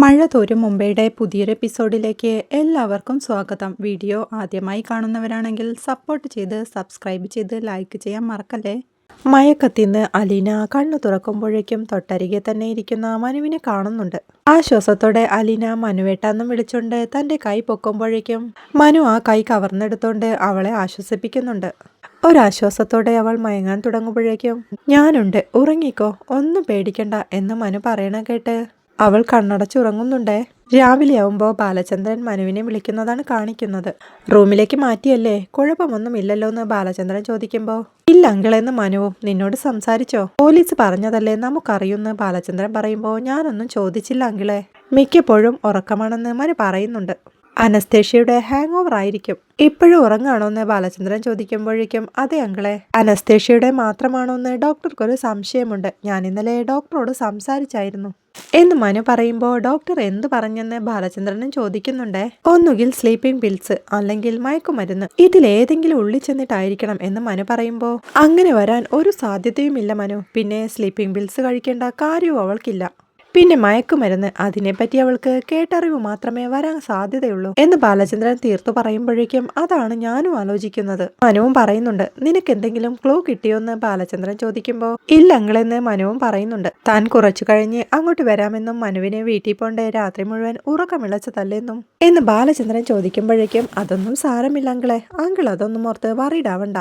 മഴ തോരും മുംബൈയുടെ പുതിയൊരു എപ്പിസോഡിലേക്ക് എല്ലാവർക്കും സ്വാഗതം. വീഡിയോ ആദ്യമായി കാണുന്നവരാണെങ്കിൽ സപ്പോർട്ട് ചെയ്ത് സബ്സ്ക്രൈബ് ചെയ്ത് ലൈക്ക് ചെയ്യാൻ മറക്കല്ലേ? മയക്കത്തിന്ന് അലീന കണ്ണു തുറക്കുമ്പോഴേക്കും തൊട്ടരികെ തന്നെ ഇരിക്കുന്ന മനുവിനെ കാണുന്നുണ്ട്. ആശ്വാസത്തോടെ അലീന മനുവേട്ടാന്നും വിളിച്ചുകൊണ്ട് തന്റെ കൈ പൊക്കുമ്പോഴേക്കും മനു ആ കൈ കവർന്നെടുത്തോണ്ട് അവളെ ആശ്വസിപ്പിക്കുന്നുണ്ട്. ഒരാശ്വാസത്തോടെ അവൾ മയങ്ങാൻ തുടങ്ങുമ്പോഴേക്കും ഞാനുണ്ട് ഉറങ്ങിക്കോ ഒന്നും പേടിക്കണ്ട എന്ന് മനു പറയണ കേട്ട് അവൾ കണ്ണടച്ചുറങ്ങുന്നുണ്ടേ. രാവിലെയാവുമ്പോൾ ബാലചന്ദ്രൻ മനുവിനെ വിളിക്കുന്നതാണ് കാണിക്കുന്നത്. റൂമിലേക്ക് മാറ്റിയല്ലേ? കുഴപ്പമൊന്നും ഇല്ലല്ലോ എന്ന് ബാലചന്ദ്രൻ ചോദിക്കുമ്പോൾ ഇല്ല അങ്കിളെന്ന് മനുവും നിന്നോട് സംസാരിച്ചോ? പോലീസ് പറഞ്ഞതല്ലേ നമുക്കറിയുമെന്ന് ബാലചന്ദ്രൻ പറയുമ്പോൾ ഞാനൊന്നും ചോദിച്ചില്ല അങ്കിളെ. മിക്കപ്പോഴും ഉറക്കമാണെന്ന് മനു പറയുന്നുണ്ട്. അനസ്തേഷ്യയുടെ ഹാങ് ഓവർ ആയിരിക്കും. ഇപ്പോഴും ഉറങ്ങാണോ എന്ന് ബാലചന്ദ്രൻ ചോദിക്കുമ്പോഴേക്കും അതെ അങ്കിളെ. അനസ്തേഷ്യയുടെ മാത്രമാണോ എന്ന് ഡോക്ടർക്കൊരു സംശയമുണ്ട്. ഞാൻ ഇന്നലെ ഡോക്ടറോട് സംസാരിച്ചായിരുന്നു. എന്ന് മനു പറയുമ്പോൾ ഡോക്ടർ എന്ത് പറഞ്ഞെന്ന് ബാലചന്ദ്രനും ചോദിക്കുന്നുണ്ട്. ഒന്നുകിൽ സ്ലീപ്പിംഗ് പിൽസ് അല്ലെങ്കിൽ മയക്കുമരുന്ന്. ഇതിലേതെങ്കിലും ഉള്ളിൽ ചെന്നിട്ടായിരിക്കണം എന്ന് മനു പറയുമ്പോൾ അങ്ങനെ വരാൻ ഒരു സാധ്യതയുമില്ല മനു. പിന്നെ സ്ലീപ്പിംഗ് പിൽസ് കഴിക്കേണ്ട കാര്യവും അവൾക്കില്ല. പിന്നെ മയക്കുമരുന്ന്. അതിനെപ്പറ്റി അവൾക്ക് കേട്ടറിവ് മാത്രമേ വരാൻ സാധ്യതയുള്ളൂ എന്ന് ബാലചന്ദ്രൻ തീർത്തു പറയുമ്പോഴേക്കും അതാണ് ഞാനും ആലോചിക്കുന്നത്. മനുവും പറയുന്നുണ്ട് നിനക്ക് എന്തെങ്കിലും ക്ലൂ കിട്ടിയോന്ന്? ബാലചന്ദ്രൻ ചോദിക്കുമ്പോൾ ഇല്ല അങ്ങളെന്ന് മനുവും പറയുന്നുണ്ട്. താൻ കുറച്ചു കഴിഞ്ഞ് അങ്ങോട്ട് വരാമെന്നും മനുവിനെ വീട്ടിൽ പോണ്ടേ രാത്രി മുഴുവൻ ഉറക്കമിളച്ചതല്ലെന്നും എന്ന് ബാലചന്ദ്രൻ ചോദിക്കുമ്പോഴേക്കും അതൊന്നും സാരമില്ല അങ്കിളെ. അങ്കിൾ അതൊന്നും ഓർത്ത് വറിയിടാവണ്ട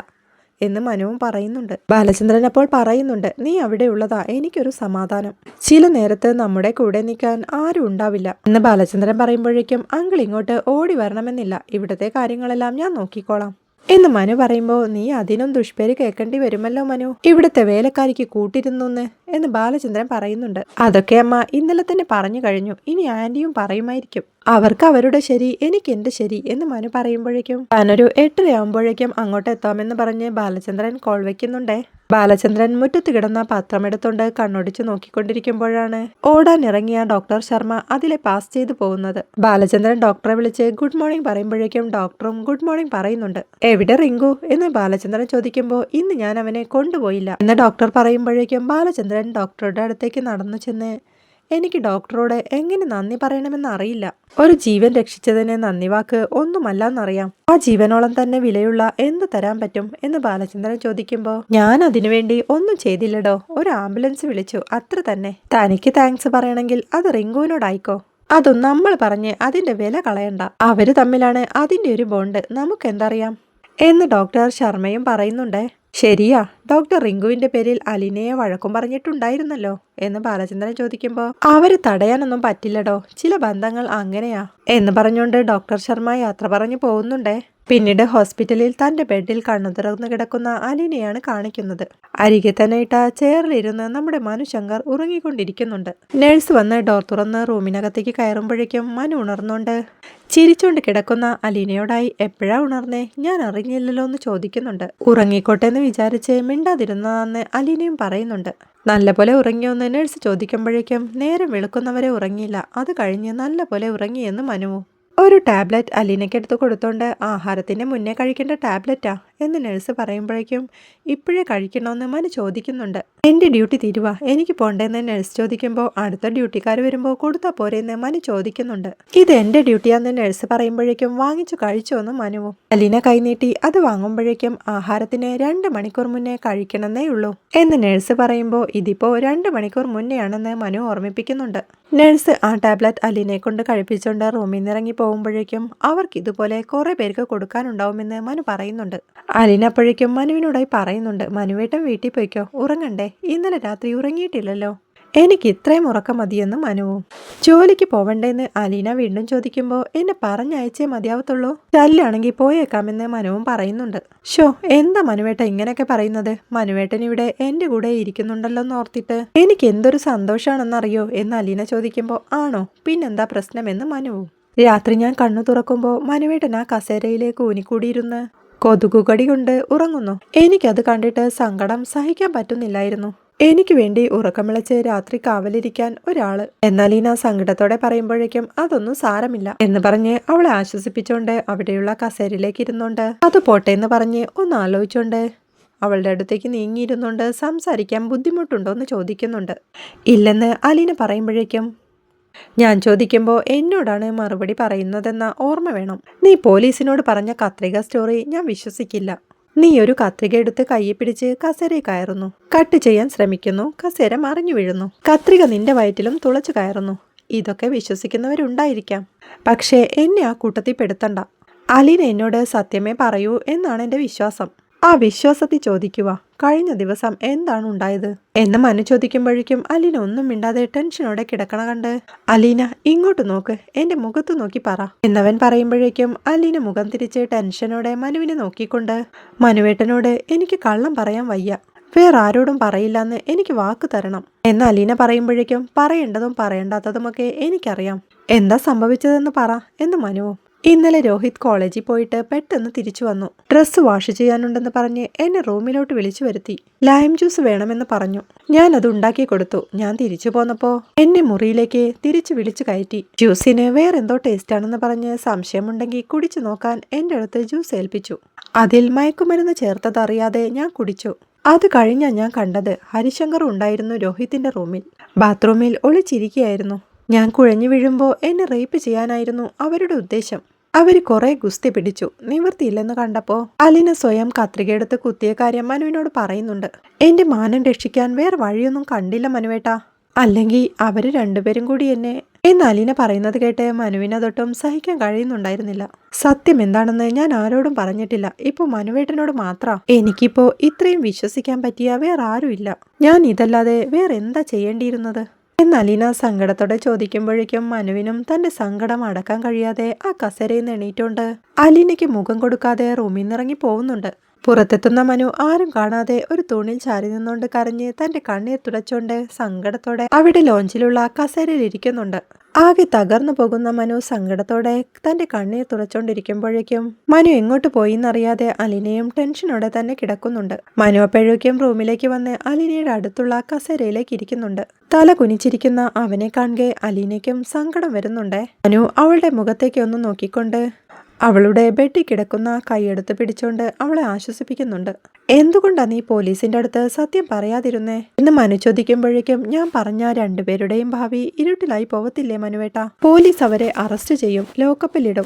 എന്ന് മനുവും പറയുന്നുണ്ട്. ബാലചന്ദ്രൻ അപ്പോൾ പറയുന്നുണ്ട് നീ അവിടെ ഉള്ളതാ എനിക്കൊരു സമാധാനം. ചില നേരത്ത് നമ്മുടെ കൂടെ നിൽക്കാൻ ആരും ഉണ്ടാവില്ല. എന്ന് ബാലചന്ദ്രൻ പറയുമ്പോഴേക്കും അങ്കിൾ ഇങ്ങോട്ട് ഓടി വരണമെന്നില്ല. ഇവിടുത്തെ കാര്യങ്ങളെല്ലാം ഞാൻ നോക്കിക്കോളാം. എന്ന് മനു പറയുമ്പോൾ നീ അതിനും ദുഷ്പേര് കേൾക്കേണ്ടി വരുമല്ലോ മനു. ഇവിടുത്തെ വേലക്കാരിക്ക് കൂട്ടിരുന്നു എന്ന് ബാലചന്ദ്രൻ പറയുന്നുണ്ട്. അതൊക്കെ അമ്മ ഇന്നലെ തന്നെ പറഞ്ഞു കഴിഞ്ഞു. ഇനി ആന്റിയും പറയുമായിരിക്കും. അവർക്ക് അവരുടെ ശരി എനിക്ക് എന്റെ ശരി എന്ന് മനു പറയുമ്പോഴേക്കും താനൊരു എട്ടരയാകുമ്പോഴേക്കും അങ്ങോട്ട് എത്താമെന്ന് പറഞ്ഞ് ബാലചന്ദ്രൻ കോൾ വെക്കുന്നുണ്ടേ. ബാലചന്ദ്രൻ മുറ്റത്ത് കിടന്ന പത്രമെടുത്തോണ്ട് കണ്ണൊടിച്ചു നോക്കിക്കൊണ്ടിരിക്കുമ്പോഴാണ് ഓടാൻ ഇറങ്ങിയ ഡോക്ടർ ശർമ്മ അതിലെ പാസ് ചെയ്തു പോകുന്നത്. ബാലചന്ദ്രൻ ഡോക്ടറെ വിളിച്ച് ഗുഡ് മോർണിംഗ് പറയുമ്പോഴേക്കും ഡോക്ടറും ഗുഡ് മോർണിംഗ് പറയുന്നുണ്ട്. എവിടെ റിങ്കു? എന്ന് ബാലചന്ദ്രൻ ചോദിക്കുമ്പോൾ ഇന്ന് ഞാൻ അവനെ കൊണ്ടുപോയില്ല. എന്ന് ഡോക്ടർ പറയുമ്പോഴേക്കും ബാലചന്ദ്രൻ ഡോക്ടറുടെ അടുത്തേക്ക് നടന്നു ചെന്ന് എനിക്ക് ഡോക്ടറോട് എങ്ങനെ നന്ദി പറയണമെന്ന് അറിയില്ല. ഒരു ജീവൻ രക്ഷിച്ചതിന് നന്ദി വാക്ക് ഒന്നുമല്ലെന്നറിയാം. ആ ജീവനോളം തന്നെ വിലയുള്ള എന്ത് തരാൻ പറ്റും എന്ന് ബാലചന്ദ്രൻ ചോദിക്കുമ്പോൾ ഞാൻ അതിനുവേണ്ടി ഒന്നും ചെയ്തില്ലടോ. ഒരു ആംബുലൻസ് വിളിച്ചു. അത്ര തന്നെ. തനിക്ക് താങ്ക്സ് പറയണമെങ്കിൽ അത് റിങ്കുവിനോടായിക്കോ? അതും നമ്മൾ പറഞ്ഞ് അതിന്റെ വില കളയണ്ട. അവർ തമ്മിലാണ് അതിന്റെ ഒരു ബോണ്ട്. നമുക്കെന്തറിയാം? എന്ന് ഡോക്ടർ ശർമ്മയും പറയുന്നുണ്ടേ. ശരിയാ ഡോക്ടർ റിങ്കുവിന്റെ പേരിൽ അലിനയെ വഴക്കും പറഞ്ഞിട്ടുണ്ടായിരുന്നല്ലോ എന്ന് ബാലചന്ദ്രൻ ചോദിക്കുമ്പോൾ അവർ തടയാനൊന്നും പറ്റില്ലടോ ചില ബന്ധങ്ങൾ അങ്ങനെയാ എന്ന് പറഞ്ഞുകൊണ്ട് ഡോക്ടർ ശർമ്മ യാത്ര പറഞ്ഞു പോകുന്നുണ്ടേ. പിന്നീട് ഹോസ്പിറ്റലിൽ തന്റെ ബെഡിൽ കണ്ണു തുറന്നു കിടക്കുന്ന അലീനയാണ് കാണിക്കുന്നത്. അരികെ തന്നെ ഇട്ട ചെയറിലിരുന്ന് നമ്മുടെ മനു ശങ്കർ ഉറങ്ങിക്കൊണ്ടിരിക്കുന്നുണ്ട്. നഴ്സ് വന്ന് ഡോർ തുറന്ന് റൂമിനകത്തേക്ക് കയറുമ്പോഴേക്കും മനു ഉണർന്നുണ്ട് ചിരിച്ചുകൊണ്ട് കിടക്കുന്ന അലീനയോടായി എപ്പോഴാ ഉണർന്നേ? ഞാൻ അറിഞ്ഞില്ലല്ലോ എന്ന് ചോദിക്കുന്നുണ്ട്. ഉറങ്ങിക്കോട്ടെ എന്ന് വിചാരിച്ച് മിണ്ടാതിരുന്നതെന്ന് അലീനയും പറയുന്നുണ്ട്. നല്ലപോലെ ഉറങ്ങിയോന്ന് നേഴ്സ് ചോദിക്കുമ്പോഴേക്കും നേരം വെളുക്കുന്നവരെ ഉറങ്ങിയില്ല. അത് കഴിഞ്ഞ് നല്ലപോലെ ഉറങ്ങിയെന്ന് മനുവും. ഒരു ടാബ്ലറ്റ് അലീനയ്ക്ക് എടുത്ത് കൊടുത്തോണ്ട് ആഹാരത്തിന്റെ മുന്നേ കഴിക്കേണ്ട ടാബ്ലറ്റാ? എന്ന് നഴ്സ് പറയുമ്പോഴേക്കും ഇപ്പോഴേ കഴിക്കണമെന്ന് മനു ചോദിക്കുന്നുണ്ട്. എന്റെ ഡ്യൂട്ടി തീരുവ. എനിക്ക് പോണ്ടേന്ന് നഴ്സ് ചോദിക്കുമ്പോൾ അടുത്ത ഡ്യൂട്ടിക്കാർ വരുമ്പോൾ കൊടുത്താൽ പോരെന്ന് മനു ചോദിക്കുന്നുണ്ട്. ഇത് എന്റെ ഡ്യൂട്ടിയാന്ന് നഴ്സ് പറയുമ്പോഴേക്കും വാങ്ങിച്ചു കഴിച്ചോന്ന് മനുവും. അലീന കൈനീട്ടി അത് വാങ്ങുമ്പോഴേക്കും ആഹാരത്തിന് രണ്ട് മണിക്കൂർ മുന്നേ കഴിക്കണമെന്നേ ഉള്ളൂ. എന്ന് നഴ്സ് പറയുമ്പോൾ ഇതിപ്പോൾ രണ്ട് മണിക്കൂർ മുന്നെയാണെന്ന് മനു ഓർമ്മിപ്പിക്കുന്നുണ്ട്. നഴ്സ് ആ ടാബ്ലറ്റ് അലീനെ കൊണ്ട് കഴിപ്പിച്ചുകൊണ്ട് റൂമിൽ നിന്ന് ഇറങ്ങി പോകുമ്പോഴേക്കും അവർക്ക് ഇതുപോലെ കുറെ പേർക്ക് കൊടുക്കാനുണ്ടാവുമെന്ന് മനു പറയുന്നുണ്ട്. അപ്പോഴേക്കും മനുവിനോടായി പറയുന്നുണ്ട് മനുവേട്ടൻ വീട്ടിൽ പോയിക്കോ ഉറങ്ങണ്ടേ? ഇന്നലെ രാത്രി ഉറങ്ങിയിട്ടില്ലല്ലോ. എനിക്ക് ഇത്രയും ഉറക്കം മതിയെന്ന് മനുവും ജോലിക്ക് പോവണ്ടേന്ന് അലീന വീണ്ടും ചോദിക്കുമ്പോൾ എന്നെ പറഞ്ഞയച്ചേ മതിയാവത്തുള്ളൂ. ചല്ലാണെങ്കിൽ പോയേക്കാമെന്ന് മനുവും പറയുന്നുണ്ട്. ഷോ എന്താ മനുവേട്ട ഇങ്ങനെയൊക്കെ പറയുന്നത്? മനുവേട്ടൻ ഇവിടെ എന്റെ കൂടെ ഇരിക്കുന്നുണ്ടല്ലോ എന്ന് ഓർത്തിട്ട് എനിക്ക് എന്തൊരു സന്തോഷാണെന്നറിയോ എന്ന് അലീന ചോദിക്കുമ്പോൾ ആണോ? പിന്നെന്താ പ്രശ്നമെന്ന് മനുവും. രാത്രി ഞാൻ കണ്ണു തുറക്കുമ്പോൾ മനുവേട്ടൻ ആ കസേരയിലേക്ക് ഊനിക്കൂടിയിരുന്ന്. കൊതുകുകടി കൊണ്ട് ഉറങ്ങുന്നു. എനിക്കത് കണ്ടിട്ട് സങ്കടം സഹിക്കാൻ പറ്റുന്നില്ലായിരുന്നു. എനിക്ക് വേണ്ടി ഉറക്കമിളച്ച് രാത്രി കാവലിരിക്കാൻ ഒരാൾ. എന്നാൽ ഈ സങ്കടത്തോടെ പറയുമ്പോഴേക്കും അതൊന്നും സാരമില്ല എന്ന് പറഞ്ഞ് അവളെ ആശ്വസിപ്പിച്ചോണ്ട് അവിടെയുള്ള കസേരയിലേക്ക് ഇരുന്നോണ്ട് അത് പോട്ടെ എന്ന് പറഞ്ഞ് ഒന്ന് ആലോചിച്ചോണ്ട് അവളുടെ അടുത്തേക്ക് നീങ്ങിയിരുന്നുകൊണ്ട് സംസാരിക്കാൻ ബുദ്ധിമുട്ടുണ്ടോ എന്ന് ചോദിക്കുന്നുണ്ട്. ഇല്ലെന്ന് അലീന പറയുമ്പോഴേക്കും ഞാൻ ചോദിക്കുമ്പോൾ എന്നോടാണ് മറുപടി പറയുന്നതെന്ന ഓർമ്മ വേണം. നീ പോലീസിനോട് പറഞ്ഞ കത്രിക സ്റ്റോറി ഞാൻ വിശ്വസിക്കില്ല. നീ ഒരു കത്രിക എടുത്ത് കയ്യെ പിടിച്ച് കസേരയിൽ കയറുന്നു. കട്ട് ചെയ്യാൻ ശ്രമിക്കുന്നു. കസേര മറിഞ്ഞു വീഴുന്നു. കത്രിക നിന്റെ വയറ്റിലും തുളച്ചു കയറുന്നു. ഇതൊക്കെ വിശ്വസിക്കുന്നവരുണ്ടായിരിക്കാം. പക്ഷേ എന്നെ ആ കൂട്ടത്തിൽ പെടുത്തണ്ട. അലീന എന്നോട് സത്യമേ പറയൂ എന്നാണ് എന്റെ വിശ്വാസം. ആ വിശ്വാസത്തിൽ ചോദിക്കുക കഴിഞ്ഞ ദിവസം എന്താണ് ഉണ്ടായത്? എന്ന് മനു ചോദിക്കുമ്പോഴേക്കും അലീന ഒന്നും മിണ്ടാതെ ടെൻഷനോടെ കിടക്കണ കണ്ട് അലീന ഇങ്ങോട്ട് നോക്ക് എന്റെ മുഖത്ത് നോക്കി പറ. എന്നവൻ പറയുമ്പോഴേക്കും അലീന മുഖം തിരിച്ച് ടെൻഷനോടെ മനുവിനെ നോക്കിക്കൊണ്ട് മനുവേട്ടനോട് എനിക്ക് കള്ളം പറയാൻ വയ്യ വേറെ ആരോടും പറയില്ലെന്ന് എനിക്ക് വാക്ക് തരണം. എന്ന് അലീന പറയുമ്പോഴേക്കും പറയേണ്ടതും പറയേണ്ടാത്തതുമൊക്കെ എനിക്കറിയാം. എന്താ സംഭവിച്ചതെന്ന് പറ എന്ന് മനുവും ഇന്നലെ രോഹിത് കോളേജിൽ പോയിട്ട് പെട്ടെന്ന് തിരിച്ചു വന്നു. ഡ്രസ്സ് വാഷ് ചെയ്യാനുണ്ടെന്ന് പറഞ്ഞ് എന്നെ റൂമിലോട്ട് വിളിച്ചു വരുത്തി. ലൈം ജ്യൂസ് വേണമെന്ന് പറഞ്ഞു. ഞാൻ അത് ഉണ്ടാക്കി കൊടുത്തു. ഞാൻ തിരിച്ചു പോന്നപ്പോ എന്നെ മുറിയിലേക്ക് തിരിച്ചു വിളിച്ചു കയറ്റി. ജ്യൂസിന് വേറെന്തോ ടേസ്റ്റ് ആണെന്ന് പറഞ്ഞ് സംശയമുണ്ടെങ്കിൽ കുടിച്ചു നോക്കാൻ എന്റെ അടുത്ത് ജ്യൂസ് ഏൽപ്പിച്ചു. അതിൽ മയക്കുമരുന്ന് ചേർത്തതറിയാതെ ഞാൻ കുടിച്ചു. അത് കഴിഞ്ഞ ഞാൻ കണ്ടത് ഹരിശങ്കർ ഉണ്ടായിരുന്നു രോഹിത്തിന്റെ റൂമിൽ. ബാത്റൂമിൽ ഒളിച്ചിരിക്കുകയായിരുന്നു. ഞാൻ കുഴഞ്ഞു വീഴുമ്പോൾ എന്നെ റേപ്പ് ചെയ്യാനായിരുന്നു അവരുടെ ഉദ്ദേശം. അവർ കുറെ ഗുസ്തി പിടിച്ചു. നിവൃത്തിയില്ലെന്ന് കണ്ടപ്പോൾ അലിന സ്വയം കത്രികയെടുത്ത് കുത്തിയ കാര്യം മനുവിനോട് പറയുന്നുണ്ട്. എന്റെ മാനം രക്ഷിക്കാൻ വേറെ വഴിയൊന്നും കണ്ടില്ല മനുവേട്ടാ. അല്ലെങ്കിൽ അവർ രണ്ടുപേരും കൂടി എന്നെ എന്ന് അലീന പറയുന്നത് കേട്ട് മനുവിനതൊട്ടും സഹിക്കാൻ കഴിയുന്നുണ്ടായിരുന്നില്ല. സത്യം എന്താണെന്ന് ഞാൻ ആരോടും പറഞ്ഞിട്ടില്ല. ഇപ്പൊ മനുവേട്ടനോട് മാത്ര. എനിക്കിപ്പോ ഇത്രയും വിശ്വസിക്കാൻ പറ്റിയ വേറെ ആരുമില്ല. ഞാൻ ഇതല്ലാതെ വേറെ എന്താ ചെയ്യേണ്ടിയിരുന്നത്? എന്ന് അലീന സങ്കടത്തോടെ ചോദിക്കുമ്പോഴേക്കും മനുവിനും തന്റെ സങ്കടം അടക്കാൻ കഴിയാതെ ആ കസരയിൽ നിന്ന് അലീനയ്ക്ക് മുഖം കൊടുക്കാതെ റൂമിൽ നിന്നിറങ്ങി പോകുന്നുണ്ട്. പുറത്തെത്തുന്ന മനു ആരും കാണാതെ ഒരു തൂണിൽ ചാരി നിന്നുകൊണ്ട് കരഞ്ഞ് തന്റെ കണ്ണീർ തുടച്ചുകൊണ്ട് സങ്കടത്തോടെ അവിടെ ലോഞ്ചിലുള്ള കസേരയിൽ ഇരിക്കുന്നുണ്ട്. ആകെ തകർന്നു പോകുന്ന മനു സങ്കടത്തോടെ തന്റെ കണ്ണീർ തുറച്ചോണ്ടിരിക്കുമ്പോഴേക്കും മനു എങ്ങോട്ട് പോയിന്നറിയാതെ അലിനയും ടെൻഷനോടെ തന്നെ കിടക്കുന്നുണ്ട്. മനു അപ്പോഴേക്കും റൂമിലേക്ക് വന്ന് അലിനയുടെ അടുത്തുള്ള കസേരയിലേക്ക് ഇരിക്കുന്നുണ്ട്. തല കുനിച്ചിരിക്കുന്ന അവനെ കാണുകെ അലീനയ്ക്കും സങ്കടം വരുന്നുണ്ട്. മനു അവളുടെ മുഖത്തേക്ക് ഒന്ന് നോക്കിക്കൊണ്ട് അവളുടെ ബെഡിൽ കിടക്കുന്ന കൈയെടുത്ത് പിടിച്ചോണ്ട് അവളെ ആശ്വസിപ്പിക്കുന്നുണ്ട്. എന്തുകൊണ്ടാ നീ പോലീസിന്റെ അടുത്ത് സത്യം പറയാതിരുന്നേ? എന്ന് മനു ചോദിക്കുമ്പോഴേക്കും ഞാൻ പറഞ്ഞ രണ്ടുപേരുടെയും ഭാവി ഇരുട്ടിലായി പോവത്തില്ലേ മനുവേട്ട? പോലീസ് അവരെ അറസ്റ്റ് ചെയ്യും ലോക്കപ്പിലിടും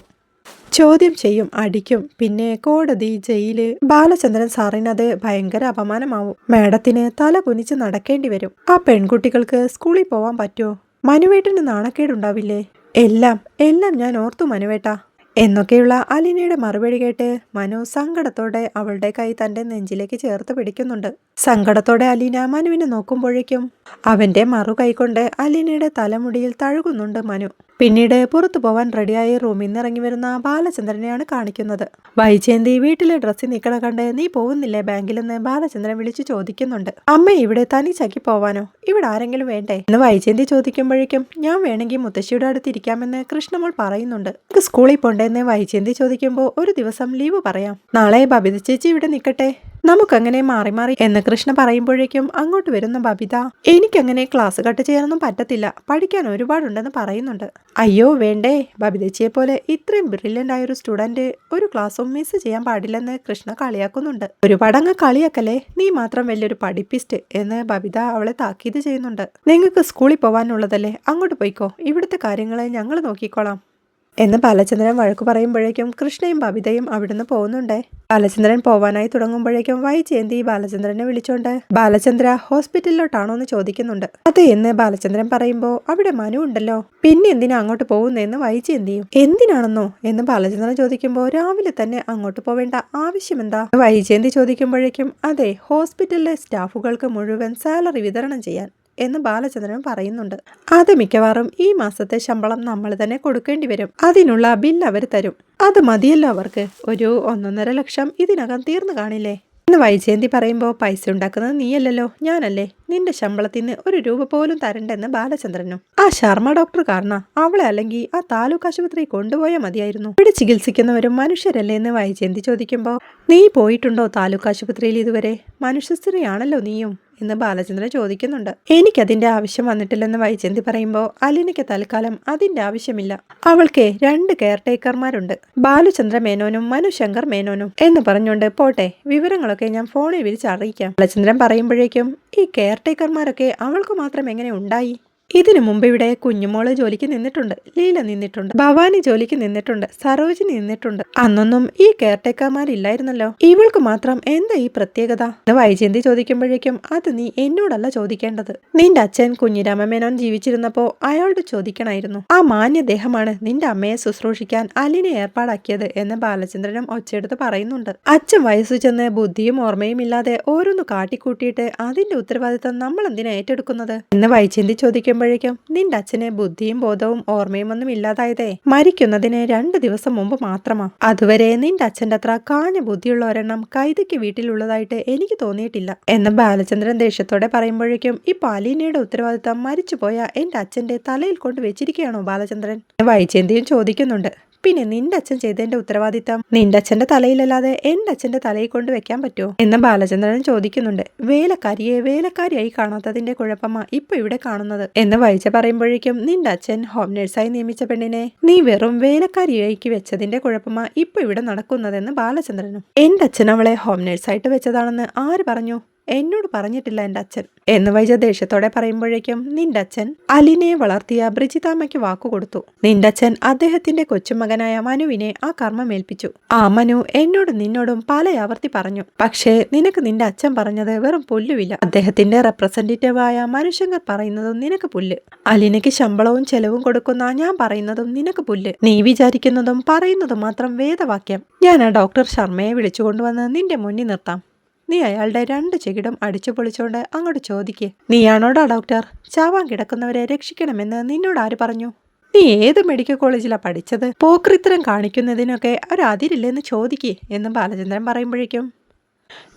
ചോദ്യം ചെയ്യും അടിക്കും. പിന്നെ കോടതി ജയിൽ ബാലചന്ദ്രൻ സാറിനത് ഭയങ്കര അപമാനമാവും. മാഡത്തിന് തല കുനിച്ച് നടക്കേണ്ടി വരും. ആ പെൺകുട്ടികൾക്ക് സ്കൂളിൽ പോവാൻ പറ്റുമോ? മനുവേട്ടന് നാണക്കേടുണ്ടാവില്ലേ? എല്ലാം എല്ലാം ഞാൻ ഓർത്തു മനുവേട്ട. എന്നൊക്കെയുള്ള അലിനയുടെ മറുപടി കേട്ട് മനു സങ്കടത്തോടെ അവളുടെ കൈ തന്റെ നെഞ്ചിലേക്ക് ചേർത്ത് പിടിക്കുന്നുണ്ട്. സങ്കടത്തോടെ അലീന മനുവിനെ നോക്കുമ്പോഴേക്കും അവന്റെ മറു കൈകൊണ്ട് അലീനയുടെ തലമുടിയിൽ തഴുകുന്നുണ്ട് മനു. പിന്നീട് പുറത്തു പോവാൻ റെഡിയായി റൂമിൽ നിന്ന് ഇറങ്ങി വരുന്ന ബാലചന്ദ്രനെയാണ് കാണിക്കുന്നത്. വൈജയന്തി വീട്ടിലെ ഡ്രസ്സിൽ നിൽക്കണ കണ്ട് നീ പോകുന്നില്ലേ ബാങ്കിലെന്ന് ബാലചന്ദ്രൻ വിളിച്ചു ചോദിക്കുന്നുണ്ട്. അമ്മ ഇവിടെ തനിച്ചാക്കി പോവാനോ? ഇവിടെ ആരെങ്കിലും വേണ്ടേ? എന്ന് വൈജയന്തി ചോദിക്കുമ്പോഴേക്കും ഞാൻ വേണമെങ്കിൽ മുത്തശ്ശിയുടെ അടുത്ത് ഇരിക്കാമെന്ന് കൃഷ്ണമോൾ പറയുന്നുണ്ട്. എനിക്ക് സ്കൂളിൽ പോണ്ടേന്ന് വൈജയന്തി ചോദിക്കുമ്പോൾ ഒരു ദിവസം ലീവ് പറയാം. നാളെ ബബിത ചേച്ചി ഇവിടെ നിൽക്കട്ടെ. നമുക്കങ്ങനെ മാറി മാറി എന്ന് കൃഷ്ണ പറയുമ്പോഴേക്കും അങ്ങോട്ട് വരുന്ന ബബിത. എനിക്കങ്ങനെ ക്ലാസ് കട്ട് ചെയ്യാനൊന്നും പറ്റത്തില്ല. പഠിക്കാൻ ഒരുപാടുണ്ടെന്ന് പറയുന്നുണ്ട്. അയ്യോ വേണ്ടേ. ബബിതച്ചിയെ പോലെ ഇത്രയും ബ്രില്യന്റ് ആയ ഒരു സ്റ്റുഡന്റ് ഒരു ക്ലാസ്സും മിസ് ചെയ്യാൻ പാടില്ലെന്ന് കൃഷ്ണ കളിയാക്കുന്നുണ്ട്. ഒരുപാടങ്ങ് കളിയാക്കല്ലേ? നീ മാത്രം വലിയൊരു പഠിപ്പിസ്റ്റ് എന്ന് ബബിത അവളെ താക്കീത് ചെയ്യുന്നുണ്ട്. നിങ്ങൾക്ക് സ്കൂളിൽ പോകാനുള്ളതല്ലേ അങ്ങോട്ട് പോയിക്കോ. ഇവിടുത്തെ കാര്യങ്ങളെ ഞങ്ങൾ നോക്കിക്കോളാം. എന്ന് ബാലചന്ദ്രൻ വഴക്കു പറയുമ്പോഴേക്കും കൃഷ്ണയും ബബിതയും അവിടുന്ന് പോകുന്നുണ്ടേ. ബാലചന്ദ്രൻ പോവാനായി തുടങ്ങുമ്പോഴേക്കും വൈജയന്തി ബാലചന്ദ്രനെ വിളിച്ചോണ്ട് ബാലചന്ദ്ര ഹോസ്പിറ്റലിലോട്ടാണോ എന്ന് ചോദിക്കുന്നുണ്ട്. അതെ എന്ന് ബാലചന്ദ്രൻ പറയുമ്പോൾ അവിടെ മനു ഉണ്ടല്ലോ. പിന്നെ എന്തിനാ അങ്ങോട്ട് പോകുന്നതെന്ന് വൈജയന്തിയും എന്തിനാണെന്നോ? എന്ന് ബാലചന്ദ്രൻ ചോദിക്കുമ്പോൾ രാവിലെ തന്നെ അങ്ങോട്ട് പോവേണ്ട ആവശ്യമെന്താ വൈജയന്തി ചോദിക്കുമ്പോഴേക്കും അതെ ഹോസ്പിറ്റലിലെ സ്റ്റാഫുകൾക്ക് മുഴുവൻ സാലറി വിതരണം ചെയ്യാൻ. എന്ന് ബാലചന്ദ്രൻ പറയുന്നുണ്ട്. അത് മിക്കവാറും ഈ മാസത്തെ ശമ്പളം നമ്മൾ തന്നെ കൊടുക്കേണ്ടി വരും. അതിനുള്ള ബിൽ അവർ തരും. അത് മതിയല്ലോ അവർക്ക്. ഒരു ഒന്നൊന്നര ലക്ഷം ഇതിനകം തീർന്നു കാണില്ലേ? എന്ന് വൈജയന്തി പറയുമ്പോൾ പൈസ ഉണ്ടാക്കുന്നത് നീയല്ലല്ലോ ഞാനല്ലേ? നിന്റെ ശമ്പളത്തിന് ഒരു രൂപ പോലും തരണ്ടെന്ന് ബാലചന്ദ്രനും. ആ ശർമ്മ ഡോക്ടർ കാരണം അവളെ അല്ലെങ്കിൽ ആ താലൂക്ക് ആശുപത്രി കൊണ്ടുപോയാൽ മതിയായിരുന്നു. ഇവിടെ ചികിത്സിക്കുന്നവരും മനുഷ്യരല്ലേ എന്ന് വൈജയന്തി ചോദിക്കുമ്പോൾ നീ പോയിട്ടുണ്ടോ താലൂക്ക് ആശുപത്രിയിൽ ഇതുവരെ? മനുഷ്യസ്ത്രീയാണല്ലോ നീയും. എന്ന് ബാലചന്ദ്രൻ ചോദിക്കുന്നുണ്ട്. എനിക്കതിന്റെ ആവശ്യം വന്നിട്ടില്ലെന്ന് വൈജയന്തി പറയുമ്പോൾ അലിനയ്ക്ക് തൽക്കാലം അതിന്റെ ആവശ്യമില്ല. അവൾക്ക് രണ്ട് കെയർ ടേക്കർമാരുണ്ട്. ബാലചന്ദ്ര മേനോനും മനുശങ്കർ മേനോനും എന്ന് പറഞ്ഞുകൊണ്ട് പോട്ടെ വിവരങ്ങളൊക്കെ ഞാൻ ഫോണിൽ വിളിച്ച് അറിയിക്കാം. ബാലചന്ദ്രൻ പറയുമ്പോഴേക്കും ഈ കെയർ ടേക്കർമാരൊക്കെ അവൾക്ക് മാത്രം എങ്ങനെ ഉണ്ടായി? ഇതിനു മുമ്പ് ഇവിടെ കുഞ്ഞുമോൾ ജോലിക്ക് നിന്നിട്ടുണ്ട് ലീല നിന്നിട്ടുണ്ട് ഭവാനി ജോലിക്ക് നിന്നിട്ടുണ്ട് സരോജി നിന്നിട്ടുണ്ട്. അന്നൊന്നും ഈ കെയർടേക്കർമാരില്ലായിരുന്നല്ലോ ഇവൾക്ക് മാത്രം എന്താ ഈ പ്രത്യേകത? എന്ന് വൈജയന്തി ചോദിക്കുമ്പോഴേക്കും അത് നീ എന്നോടല്ല ചോദിക്കേണ്ടത്. നിന്റെ അച്ഛൻ കുഞ്ഞിരാമമേനോൻ ജീവിച്ചിരുന്നപ്പോ അയാളോട് ചോദിക്കണമായിരുന്നു ആ മാന്യദേഹമാണ് നിന്റെ അമ്മയെ ശുശ്രൂഷിക്കാൻ അലിനെ ഏർപ്പാടാക്കിയത് എന്ന് ബാലചന്ദ്രനും ഒച്ചയെടുത്ത് പറയുന്നുണ്ട്. അച്ഛൻ വയസ്സു ചെന്ന് ബുദ്ധിയും ഓർമ്മയും ഇല്ലാതെ ഓരോന്ന് കാട്ടിക്കൂട്ടിയിട്ട് അതിന്റെ ഉത്തരവാദിത്തം നമ്മൾ എന്തിനാ ഏറ്റെടുക്കുന്നത്? എന്ന് വൈചിന്തി ചോദിക്കുമ്പോഴേക്കും നിന്റെ അച്ഛനെ ബുദ്ധിയും ബോധവും ഓർമ്മയും ഒന്നും ഇല്ലാതായതേ. മരിക്കുന്നതിന് രണ്ട് ദിവസം മുമ്പ് മാത്രമാ. അതുവരെ നിന്റെ അച്ഛന്റെ അത്ര കാഞ്ഞ ബുദ്ധിയുള്ള ഒരെണ്ണം കൈതയ്ക്ക് വീട്ടിലുള്ളതായിട്ട് എനിക്ക് തോന്നിയിട്ടില്ല. എന്ന് ബാലചന്ദ്രൻ ദേഷ്യത്തോടെ പറയുമ്പോഴേക്കും ഈ പാലീനയുടെ ഉത്തരവാദിത്തം മരിച്ചുപോയ എന്റെ അച്ഛന്റെ തലയിൽ കൊണ്ട് വെച്ചിരിക്കുകയാണോ ബാലചന്ദ്രൻ? വൈചേന്തിയും ചോദിക്കുന്നുണ്ട്. പിന്നെ നിന്റെ അച്ഛൻ ചെയ്തതിന്റെ ഉത്തരവാദിത്തം. നിന്റെ അച്ഛന്റെ തലയിലല്ലാതെ എന്റെ അച്ഛന്റെ തലയിൽ കൊണ്ട് വെക്കാൻ പറ്റുമോ? എന്ന് ബാലചന്ദ്രൻ ചോദിക്കുന്നുണ്ട്. വേലക്കാരിയെ വേലക്കാരിയായി കാണാത്തതിന്റെ കുഴപ്പമാ ഇപ്പൊ ഇവിടെ കാണുന്നത്. എന്ന് വായിച്ച പറയുമ്പോഴേക്കും നിന്റെ അച്ഛൻ ഹോം നഴ്സായി നിയമിച്ച പെണ്ണിനെ. നീ വെറും വേലക്കാരിയായിക്ക് വെച്ചതിന്റെ കുഴപ്പമാ ഇപ്പൊ ഇവിടെ നടക്കുന്നതെന്ന് ബാലചന്ദ്രനും. എന്റെ അച്ഛൻ അവളെ ഹോം നഴ്സായിട്ട് വെച്ചതാണെന്ന് ആര് പറഞ്ഞു? എന്നോട് പറഞ്ഞിട്ടില്ല എന്റെ അച്ഛൻ. എന്ന് വൈജ ദേഷ്യത്തോടെ പറയുമ്പോഴേക്കും നിന്റെ അച്ഛൻ അലിനെ വളർത്തിയ ബ്രിജിതാമ്മയ്ക്ക് വാക്കുകൊടുത്തു നിന്റെ അച്ഛൻ അദ്ദേഹത്തിന്റെ കൊച്ചുമകനായ മനുവിനെ ആ കർമ്മം ഏൽപ്പിച്ചു. ആ മനു എന്നോടും നിന്നോടും പല ആവർത്തി പറഞ്ഞു. പക്ഷേ നിനക്ക് നിന്റെ അച്ഛൻ പറഞ്ഞത് വെറും പുല്ലുമില്ല അദ്ദേഹത്തിന്റെ റെപ്രസെന്റേറ്റീവായ മനുഷ്യങ്ങൾ പറയുന്നതും നിനക്ക് പുല്ല്. അലിനയ്ക്ക് ശമ്പളവും ചെലവും കൊടുക്കുന്ന ഞാൻ പറയുന്നതും നിനക്ക് പുല്ല്. നീ വിചാരിക്കുന്നതും പറയുന്നതും മാത്രം വേദവാക്യം. ഞാൻ ആ ഡോക്ടർ ശർമ്മയെ വിളിച്ചുകൊണ്ടുവന്ന് നിന്റെ മുന്നിൽ നിർത്താം. നീ അയാളുടെ രണ്ട് ചെകിടം അടിച്ചു പൊളിച്ചോണ്ട് അങ്ങോട്ട് ചോദിക്കേ. നീയാണോടാ ഡോക്ടർ? ചാവാൻ കിടക്കുന്നവരെ രക്ഷിക്കണമെന്ന് നിന്നോട് ആര് പറഞ്ഞു? നീ ഏത് മെഡിക്കൽ കോളേജിലാ പഠിച്ചത്? പോക്രിത്തരം കാണിക്കുന്നതിനൊക്കെ ഒരതിരില്ലെന്ന് ചോദിക്കേ എന്നും ബാലചന്ദ്രൻ പറയുമ്പോഴേക്കും.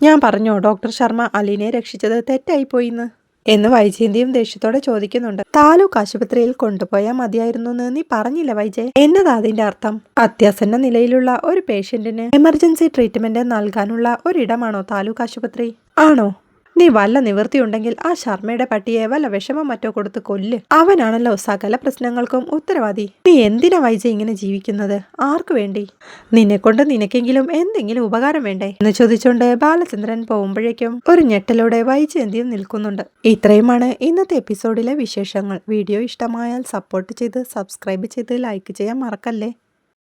ഞാൻ പറഞ്ഞോ ഡോക്ടർ ശർമ്മ? അലീനെ രക്ഷിച്ചത് തെറ്റായിപ്പോയിന്ന്. എന്ന് വൈജയന്തിയും ദേഷ്യത്തോടെ ചോദിക്കുന്നുണ്ട്. താലൂക്ക് ആശുപത്രിയിൽ കൊണ്ടുപോയാൽ മതിയായിരുന്നു എന്ന് നീ പറഞ്ഞില്ല വൈജയ്? എന്നതാ അതിന്റെ അർത്ഥം? അത്യാസന്ന നിലയിലുള്ള ഒരു പേഷ്യന്റിന് എമർജൻസി ട്രീറ്റ്മെന്റ് നൽകാനുള്ള ഒരിടമാണോ താലൂക്ക് ആശുപത്രി? ആണോ? നീ വല്ല നിവൃത്തിയുണ്ടെങ്കിൽ ആ ശർമ്മയുടെ പട്ടിയെ വല്ല വിഷമം മറ്റോ കൊടുത്ത് കൊല്ല്. അവനാണല്ലോ സകല പ്രശ്നങ്ങൾക്കും ഉത്തരവാദി. നീ എന്തിനാ വൈജ ഇങ്ങനെ ജീവിക്കുന്നത്? ആർക്കു വേണ്ടി? നിന്നെ കൊണ്ട് നിനക്കെങ്കിലും എന്തെങ്കിലും ഉപകാരം വേണ്ടേ? എന്ന് ചോദിച്ചുകൊണ്ട് ബാലചന്ദ്രൻ പോകുമ്പോഴേക്കും ഒരു ഞെട്ടലോടെ വൈജയന്തിയും നിൽക്കുന്നുണ്ട്. ഇത്രയുമാണ് ഇന്നത്തെ എപ്പിസോഡിലെ വിശേഷങ്ങൾ. വീഡിയോ ഇഷ്ടമായാൽ സപ്പോർട്ട് ചെയ്ത് സബ്സ്ക്രൈബ് ചെയ്ത് ലൈക്ക് ചെയ്യാൻ മറക്കല്ലേ?